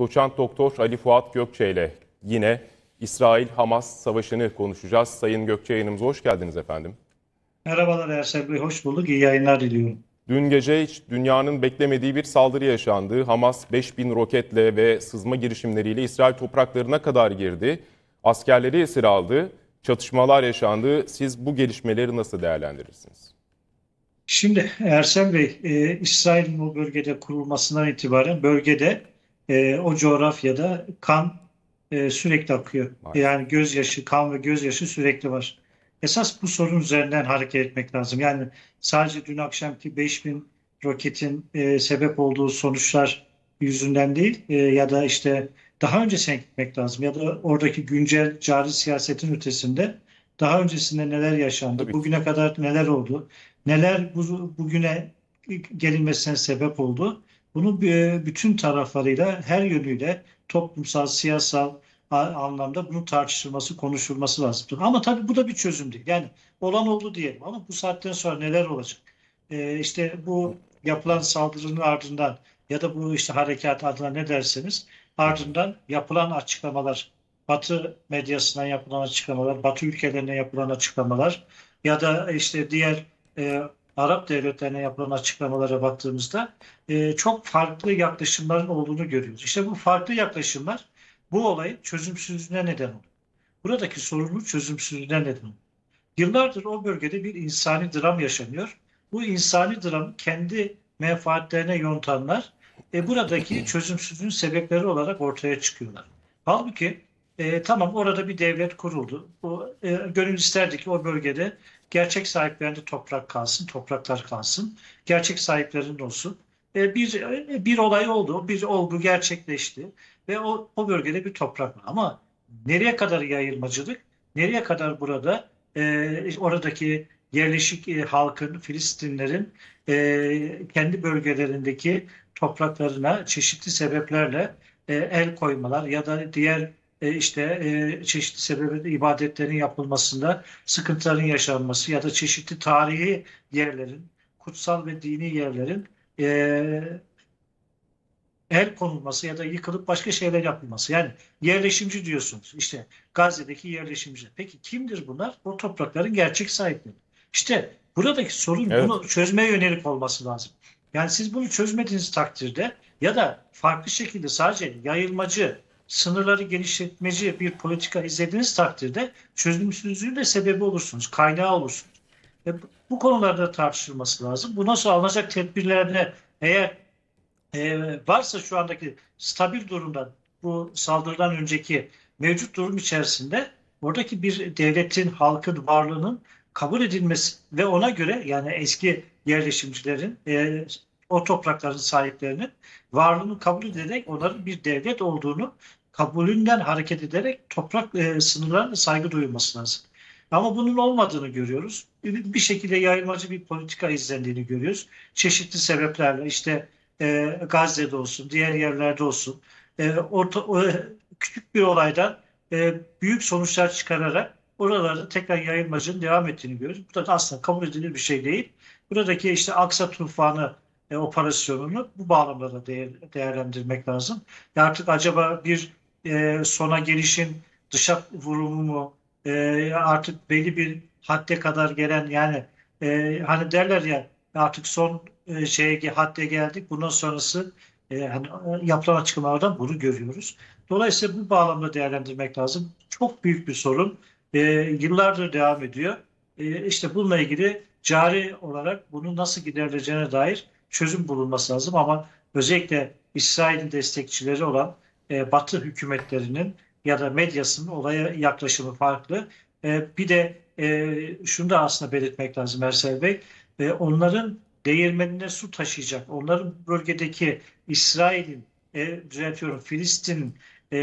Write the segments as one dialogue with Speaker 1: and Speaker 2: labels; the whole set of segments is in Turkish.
Speaker 1: Doçent Doktor Ali Fuat Gökçe ile yine İsrail-Hamas savaşını konuşacağız. Sayın Gökçe yayınımıza hoş geldiniz efendim.
Speaker 2: Merhabalar Ersel Bey, hoş bulduk. İyi yayınlar diliyorum.
Speaker 1: Dün gece hiç dünyanın beklemediği bir saldırı yaşandı. Hamas 5000 roketle ve sızma girişimleriyle İsrail topraklarına kadar girdi. Askerleri esir aldı. Çatışmalar yaşandı. Siz bu gelişmeleri nasıl değerlendirirsiniz?
Speaker 2: Şimdi Ersel Bey, e, İsrail'in bu bölgede kurulmasından itibaren bölgede e, o coğrafyada kan e, sürekli akıyor.
Speaker 1: Maalesef.
Speaker 2: Yani gözyaşı, kan ve gözyaşı sürekli var. Esas bu sorun üzerinden hareket etmek lazım. Yani sadece dün akşamki 5000 roketin e, sebep olduğu sonuçlar yüzünden değil e, ya da işte daha öncesine gitmek lazım ya da oradaki güncel cari siyasetin ötesinde daha öncesinde neler yaşandı,
Speaker 1: Tabii.
Speaker 2: bugüne kadar neler oldu, neler bu, bugüne gelinmesine sebep oldu. Bunu e, bütün taraflarıyla, her yönüyle toplumsal, siyasal anlamda bunun tartışılması, konuşulması lazım. Ama tabii bu da bir çözüm değil. Yani olan oldu diyelim ama bu saatten sonra neler olacak? E, işte bu yapılan saldırının ardından ya da bu işte harekat adına ne derseniz ardından yapılan açıklamalar, Batı medyasından yapılan açıklamalar, Batı ülkelerine yapılan açıklamalar ya da işte diğer e, Arap devletlerine yapılan açıklamalara baktığımızda e, çok farklı yaklaşımların olduğunu görüyoruz. İşte bu farklı yaklaşımlar bu olayın çözümsüzlüğüne neden oluyor. Buradaki sorunun çözümsüzlüğüne neden oluyor. Yıllardır o bölgede bir insani dram yaşanıyor. Bu insani dram kendi menfaatlerine yontanlar e, buradaki çözümsüzlüğün sebepleri olarak ortaya çıkıyorlar. Halbuki e, tamam orada bir devlet kuruldu. Bu, e, gönül isterdi ki o bölgede gerçek sahiplerinde toprak kalsın, topraklar kalsın. Gerçek sahiplerinin olsun. E, bir e, bir olay oldu, bir olgu gerçekleşti ve o, o bölgede bir toprak var. Ama nereye kadar yayılmacılık, nereye kadar burada e, oradaki yerleşik e, halkın, Filistinlerin e, kendi bölgelerindeki topraklarına çeşitli sebeplerle e, el koymalar ya da diğer e, işte e, çeşitli sebeple ibadetlerin yapılmasında sıkıntıların yaşanması ya da çeşitli tarihi yerlerin, kutsal ve dini yerlerin e, el konulması ya da yıkılıp başka şeyler yapılması. Yani yerleşimci diyorsunuz. İşte Gazze'deki yerleşimci. Peki kimdir bunlar? O toprakların gerçek sahipleri. İşte buradaki sorun
Speaker 1: Evet.
Speaker 2: bunu çözmeye yönelik olması lazım. Yani siz bunu çözmediğiniz takdirde ya da farklı şekilde sadece yayılmacı, sınırları genişletmeci bir politika izlediğiniz takdirde çözümsüzlüğün de sebebi olursunuz, kaynağı olursunuz. E, bu- bu konularda tartışılması lazım. Bu nasıl alınacak tedbirlerine eğer e, varsa şu andaki stabil durumda bu saldırıdan önceki mevcut durum içerisinde oradaki bir devletin, halkın varlığının kabul edilmesi ve ona göre yani eski yerleşimcilerin e, o toprakların sahiplerinin varlığını kabul ederek onların bir devlet olduğunu kabulünden hareket ederek toprak e, sınırlarına saygı duyulması lazım. Ama bunun olmadığını görüyoruz. Bir şekilde yayılmacı bir politika izlendiğini görüyoruz. Çeşitli sebeplerle işte e, Gazze'de olsun, diğer yerlerde olsun e, orta, o, küçük bir olaydan e, büyük sonuçlar çıkararak oralarda tekrar yayılmacının devam ettiğini görüyoruz. Bu da aslında kabul edilir bir şey değil. Buradaki işte Aksa Tufanı e, operasyonunu bu bağlamda da değer- değerlendirmek lazım. Ya artık acaba bir e, sona gelişin dışa vurumu mu e, artık belli bir hadde kadar gelen yani e, hani derler ya artık son e, şeye hadde geldik. Bundan sonrası e, hani e, yapılan açıklamalardan bunu görüyoruz. Dolayısıyla bu bağlamda değerlendirmek lazım. Çok büyük bir sorun. E, yıllardır devam ediyor. E, işte bununla ilgili cari olarak bunu nasıl giderileceğine dair çözüm bulunması lazım ama özellikle İsrail'in destekçileri olan e, Batı hükümetlerinin ya da medyasının olaya yaklaşımı farklı. E, bir de e, şunu da aslında belirtmek lazım Ersel Bey. Onların değirmenine su taşıyacak, onların bölgedeki İsrail'in, düzeltiyorum Filistin'in e,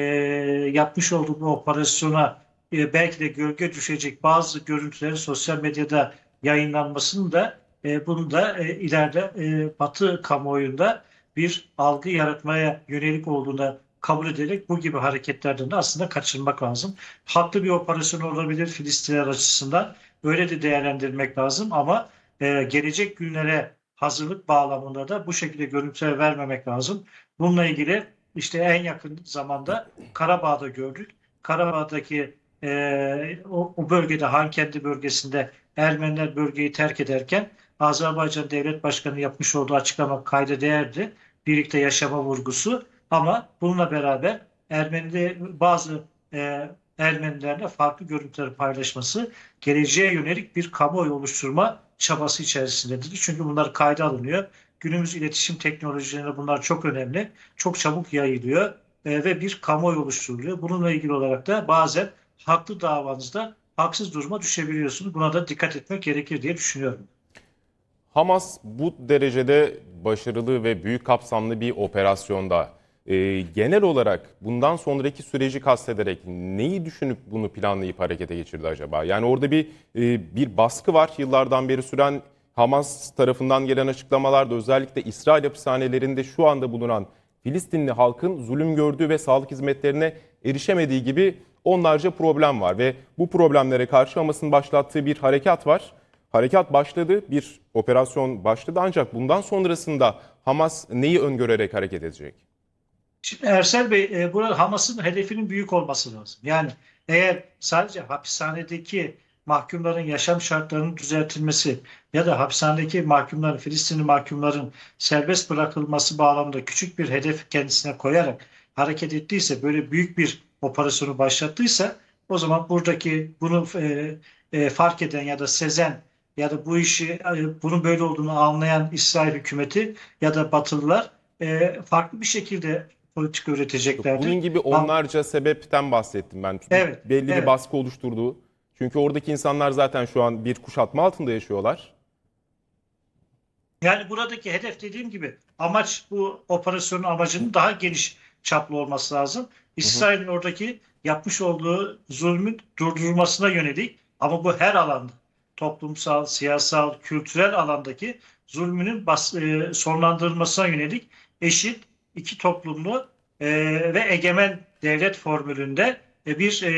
Speaker 2: yapmış olduğu bu operasyona belki de gölge düşecek bazı görüntülerin sosyal medyada yayınlanmasının da bunu da ileride Batı kamuoyunda bir algı yaratmaya yönelik olduğuna kabul ederek bu gibi hareketlerden de aslında kaçınmak lazım. Haklı bir operasyon olabilir Filistinler açısından. Öyle de değerlendirmek lazım ama e, gelecek günlere hazırlık bağlamında da bu şekilde görüntüler vermemek lazım. Bununla ilgili işte en yakın zamanda Karabağ'da gördük. Karabağ'daki e, o, o bölgede Hankendi bölgesinde Ermeniler bölgeyi terk ederken Azerbaycan Devlet Başkanı yapmış olduğu açıklama kayda değerdi. Birlikte yaşama vurgusu ama bununla beraber Ermenili bazı e, Ermenilerle farklı görüntüleri paylaşması geleceğe yönelik bir kamuoyu oluşturma çabası içerisindedir. Çünkü bunlar kayda alınıyor. Günümüz iletişim teknolojilerinde bunlar çok önemli. Çok çabuk yayılıyor e, ve bir kamuoyu oluşturuluyor. Bununla ilgili olarak da bazen haklı davanızda haksız duruma düşebiliyorsunuz. Buna da dikkat etmek gerekir diye düşünüyorum.
Speaker 1: Hamas bu derecede başarılı ve büyük kapsamlı bir operasyonda e, genel olarak bundan sonraki süreci kastederek neyi düşünüp bunu planlayıp harekete geçirdi acaba? Yani orada bir e, bir baskı var yıllardan beri süren Hamas tarafından gelen açıklamalarda özellikle İsrail hapishanelerinde şu anda bulunan Filistinli halkın zulüm gördüğü ve sağlık hizmetlerine erişemediği gibi onlarca problem var ve bu problemlere karşı Hamas'ın başlattığı bir harekat var. Harekat başladı, bir operasyon başladı ancak bundan sonrasında Hamas neyi öngörerek hareket edecek?
Speaker 2: Şimdi Ersel Bey, e, burada Hamas'ın hedefinin büyük olması lazım. Yani eğer sadece hapishanedeki mahkumların yaşam şartlarının düzeltilmesi ya da hapishanedeki mahkumların, Filistinli mahkumların serbest bırakılması bağlamında küçük bir hedef kendisine koyarak hareket ettiyse, böyle büyük bir operasyonu başlattıysa o zaman buradaki bunu e, e, fark eden ya da sezen ya da bu işi e, bunun böyle olduğunu anlayan İsrail hükümeti ya da Batılılar e, farklı bir şekilde politika üreteceklerdir.
Speaker 1: Bunun gibi onlarca sebepten bahsettim ben.
Speaker 2: Evet,
Speaker 1: Belli bir
Speaker 2: evet.
Speaker 1: baskı oluşturduğu. Çünkü oradaki insanlar zaten şu an bir kuşatma altında yaşıyorlar.
Speaker 2: Yani buradaki hedef dediğim gibi amaç bu operasyonun amacının daha geniş çaplı olması lazım. İsrail'in oradaki yapmış olduğu zulmün durdurulmasına yönelik ama bu her alanda toplumsal, siyasal, kültürel alandaki zulmünün bas, e, sonlandırılmasına yönelik eşit iki toplumlu e, ve egemen devlet formülünde e, bir e,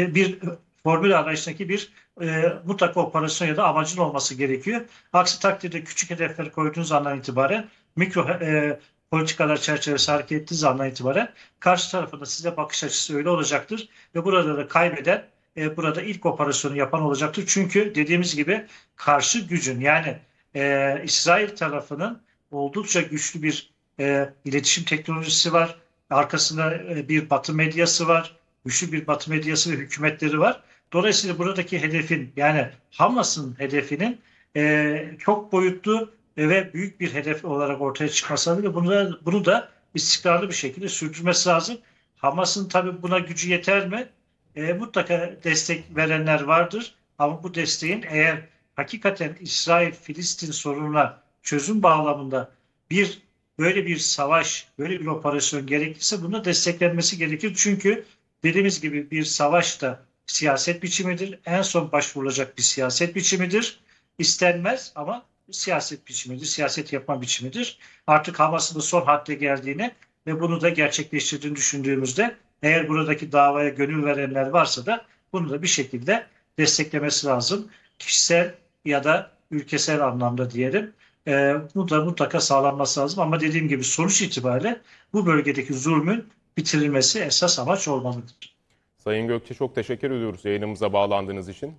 Speaker 2: e, bir formül arayışındaki bir e, mutlaka operasyon ya da amacın olması gerekiyor. Aksi takdirde küçük hedefler koyduğunuz andan itibaren mikro e, politikalar çerçevesi hareket ettiğiniz andan itibaren karşı tarafında size bakış açısı öyle olacaktır ve burada da kaybeden e, burada ilk operasyonu yapan olacaktır. Çünkü dediğimiz gibi karşı gücün yani e, İsrail tarafının oldukça güçlü bir e, iletişim teknolojisi var. Arkasında e, bir batı medyası var. Güçlü bir batı medyası ve hükümetleri var. Dolayısıyla buradaki hedefin yani Hamas'ın hedefinin e, çok boyutlu ve büyük bir hedef olarak ortaya çıkması lazım bunu da, bunu da istikrarlı bir şekilde sürdürmesi lazım. Hamas'ın tabii buna gücü yeter mi? E, mutlaka destek verenler vardır ama bu desteğin eğer hakikaten İsrail-Filistin sorununa çözüm bağlamında bir böyle bir savaş, böyle bir operasyon gerekirse buna desteklenmesi gerekir. Çünkü dediğimiz gibi bir savaş da siyaset biçimidir. En son başvurulacak bir siyaset biçimidir. İstenmez ama siyaset biçimidir, siyaset yapma biçimidir. Artık Hamas'ın da son hadde geldiğini ve bunu da gerçekleştirdiğini düşündüğümüzde eğer buradaki davaya gönül verenler varsa da bunu da bir şekilde desteklemesi lazım. Kişisel ya da ülkesel anlamda diyelim. E, bu da mutlaka sağlanması lazım ama dediğim gibi sonuç itibariyle bu bölgedeki zulmün bitirilmesi esas amaç olmalıdır.
Speaker 1: Sayın Gökçe çok teşekkür ediyoruz yayınımıza bağlandığınız için.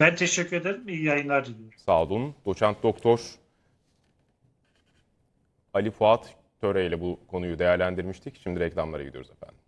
Speaker 2: Ben teşekkür ederim. İyi yayınlar diliyorum.
Speaker 1: Sağ olun. Doçent Doktor Ali Fuat Töre ile bu konuyu değerlendirmiştik. Şimdi reklamlara gidiyoruz efendim.